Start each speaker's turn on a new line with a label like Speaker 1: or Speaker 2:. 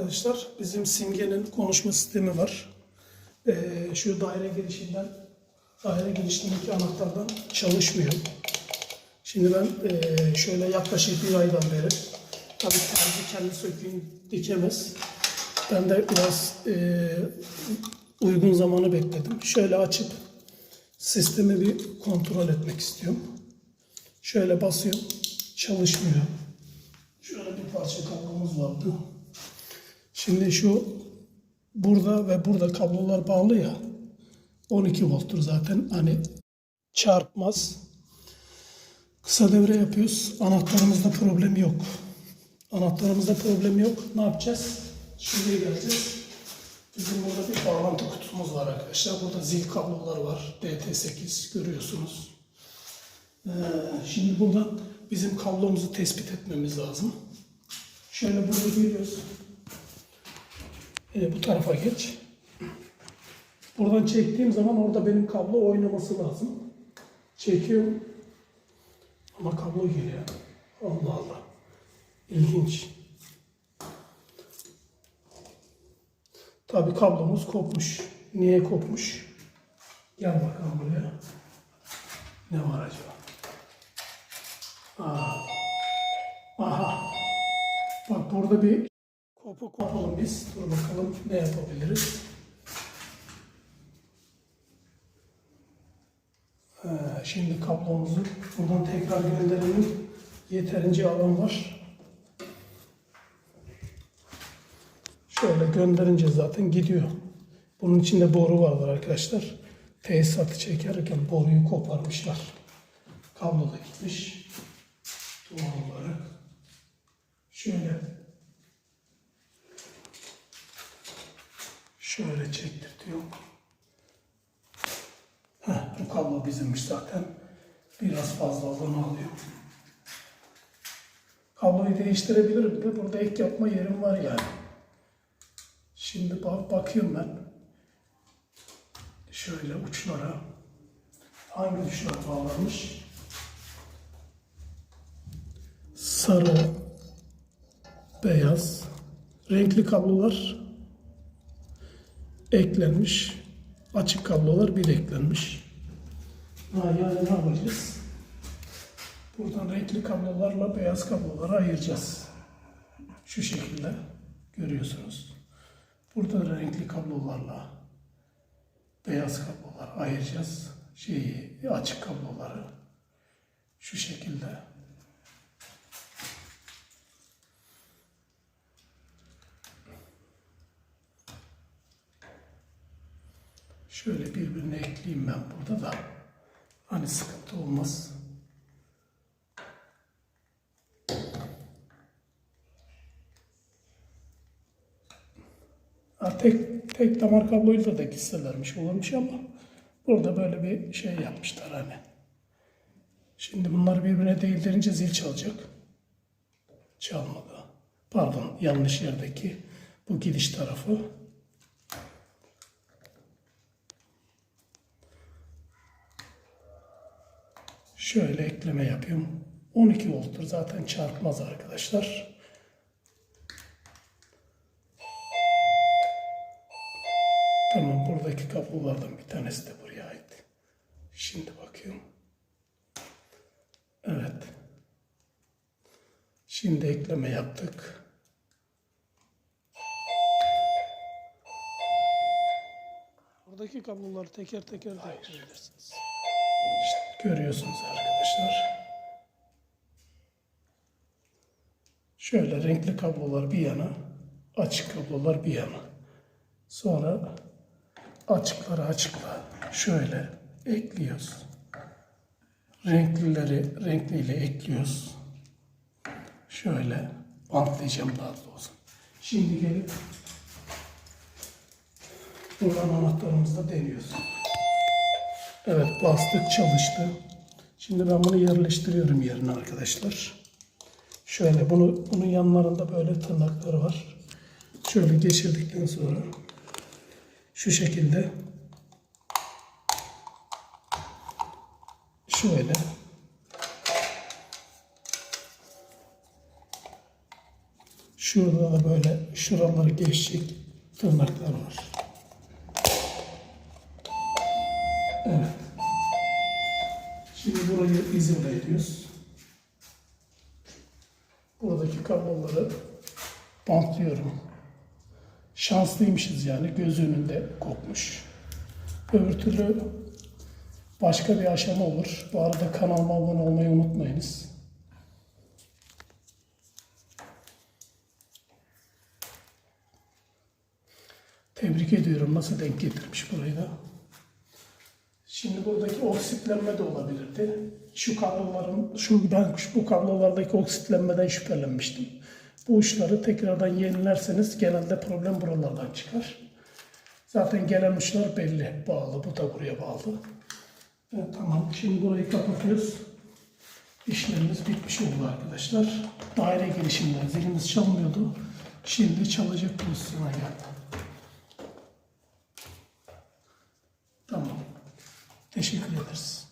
Speaker 1: arkadaşlar. Bizim Simge'nin konuşma sistemi var. Ee, şu daire girişinden daire girişindeki anahtardan çalışmıyor. Şimdi ben eee, şöyle yaklaşık bir aydan beri tabii terzi kendi söküğünü dikemez. Ben de biraz eee, uygun zamanı bekledim. Şöyle açıp sistemi bir kontrol etmek istiyorum. Şöyle basıyorum. Çalışmıyor. Şöyle bir parça kablomuz vardı. Şimdi şu burada ve burada kablolar bağlı ya. 12 volttur zaten. Hani çarpmaz. Kısa devre yapıyoruz. Anahtarımızda problem yok. Anahtarımızda problem yok. Ne yapacağız? Şuraya geleceğiz. Bizim burada bir bağlantı kutumuz var arkadaşlar. Burada zil kablolar var. DT8 görüyorsunuz. Ee, şimdi buradan bizim kablomuzu tespit etmemiz lazım. Şöyle burada giriyoruz. Ee, bu tarafa geç. Buradan çektiğim zaman orada benim kablo oynaması lazım. Çekiyorum. Ama kablo geliyor. Allah Allah. İlginç. Tabi kablomuz kopmuş. Niye kopmuş? Gel bakalım buraya. Ne var acaba? Biz. Dur bakalım ne yapabiliriz. Ee, şimdi kablomuzu buradan tekrar gönderelim. Yeterince alan var. Şöyle gönderince zaten gidiyor. Bunun içinde boru vardır arkadaşlar. Tesisatı çekerken boruyu koparmışlar. Kablo da gitmiş. Doğal olarak. Şöyle şöyle çektirtiyor. Heh, bu kablo bizimmiş zaten. Biraz fazla alanı alıyor. Kabloyu değiştirebilirim de burada ek yapma yerim var yani. Şimdi bak bakıyorum ben. Şöyle uçlara. Hangi uçlar bağlanmış? Sarı, beyaz, renkli kablolar eklenmiş. Açık kablolar bir eklenmiş. Yani ne yapacağız? Buradan renkli kablolarla beyaz kabloları ayıracağız. Şu şekilde görüyorsunuz. Burada da renkli kablolarla beyaz kablolar ayıracağız. Şeyi açık kabloları şu şekilde. Şöyle birbirine ekleyeyim ben burada da. Hani sıkıntı olmaz. Ha, tek tek damar kabloyla da gitselermiş olurmuş ama burada böyle bir şey yapmışlar hani. Şimdi bunları birbirine değdirince zil çalacak. Çalmadı. Pardon yanlış yerdeki bu gidiş tarafı. Şöyle ekleme yapıyorum. 12 volttur zaten çarpmaz arkadaşlar. Tamam buradaki kablolardan bir tanesi de buraya ait. Şimdi bakıyorum. Evet. Şimdi ekleme yaptık. Buradaki kabloları teker teker de ekleyebilirsiniz. İşte görüyorsunuz arkadaşlar. Şöyle renkli kablolar bir yana, açık kablolar bir yana. Sonra açıkları açıkla şöyle ekliyoruz. Renklileri renkliyle ekliyoruz. Şöyle bantlayacağım daha doğrusu. Şimdi gelip buradan anahtarımızla deniyoruz. Evet bastık çalıştı. Şimdi ben bunu yerleştiriyorum yerine arkadaşlar. Şöyle bunu bunun yanlarında böyle tırnakları var. Şöyle geçirdikten sonra şu şekilde şöyle Şurada da böyle şuraları geçecek tırnaklar var. Evet. Şimdi burayı izole ediyoruz. Buradaki kabloları bantlıyorum. Şanslıymışız yani göz önünde kopmuş. Öbür türlü başka bir aşama olur. Bu arada kanalıma abone olmayı unutmayınız. Tebrik ediyorum. Nasıl denk getirmiş burayı da. Şimdi buradaki oksitlenme de olabilirdi. Şu kabloların, şu ben bu kablolardaki oksitlenmeden şüphelenmiştim. Bu uçları tekrardan yenilerseniz genelde problem buralardan çıkar. Zaten gelen uçlar belli, bağlı. Bu da buraya bağlı. Evet, tamam. Şimdi burayı kapatıyoruz. İşlerimiz bitmiş oldu arkadaşlar. Daire girişinden zilimiz çalmıyordu. Şimdi çalacak pozisyona geldi. Teşekkür ederiz.